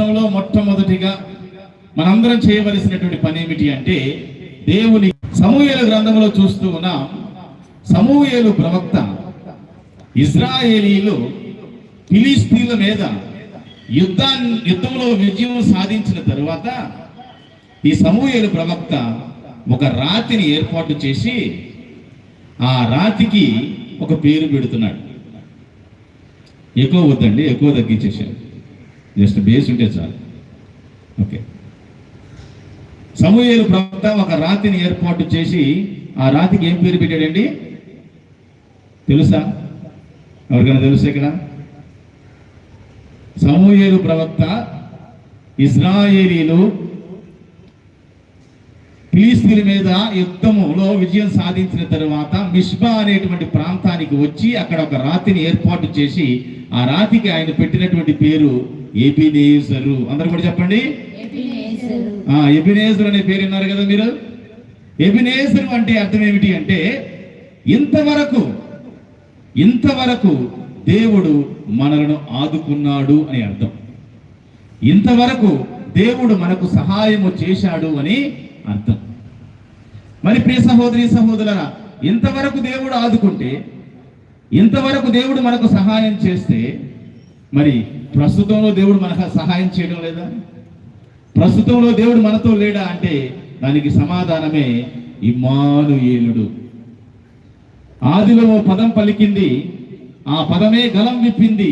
సంవత్సరంలో మొట్టమొదటిగా మనందరం చేయవలసినటువంటి పని ఏమిటి అంటే దేవుని సమూహేలు గ్రంథంలో చూస్తూ ఉన్నాం సమూహేలు ప్రవక్త ఇజ్రాయేలీలు ఫిలిస్తీన్ల మీద యుద్ధాన్ని యుద్ధంలో విజయం సాధించిన తరువాత ఈ సమూహేలు ప్రవక్త ఒక రాతిని ఏర్పాటు చేసి ఆ రాతికి ఒక పేరు పెడుతున్నాడు. ఎక్కువ వద్దండి ఎక్కువ తగ్గించేసాడు జస్ట్ బేస్ ఉంటే చాలు. ఓకే. సమూహలు ప్రవక్త ఒక రాతిని ఏర్పాటు చేసి ఆ రాతికి ఏం పేరు పెట్టాడండి? తెలుసా? ఎవరికైనా తెలుసా ఇక్కడ? సమూహలు ప్రవక్త ఇజ్రాయేలీలు ఫిలిస్తీన్ల మీద యుద్ధములో విజయం సాధించిన తరువాత మిష్బా అనేటువంటి ప్రాంతానికి వచ్చి అక్కడ ఒక రాతిని ఏర్పాటు చేసి ఆ రాతికి ఆయన పెట్టినటువంటి పేరు ఎబినేజరు. అందరు కూడా చెప్పండి. ఎబినేజర్ అనే పేరు విన్నారు కదా మీరు? ఎబినేజర్ అంటే అర్థం ఏమిటి అంటే ఇంతవరకు ఇంతవరకు దేవుడు మనలను ఆదుకున్నాడు అని అర్థం. ఇంతవరకు దేవుడు మనకు సహాయము చేశాడు అని అర్థం. మరి ప్రియ సహోదరి సహోదరుల ఇంతవరకు దేవుడు ఆదుకుంటే ఇంతవరకు దేవుడు మనకు సహాయం చేస్తే మరి ప్రస్తుతంలో దేవుడు మనకు సహాయం చేయడం లేదా? ప్రస్తుతంలో దేవుడు మనతో లేడా అంటే దానికి సమాధానమే ఇమానుయేలుడు ఆదిలో ఓ పదం పలికింది ఆ పదమే గలం విప్పింది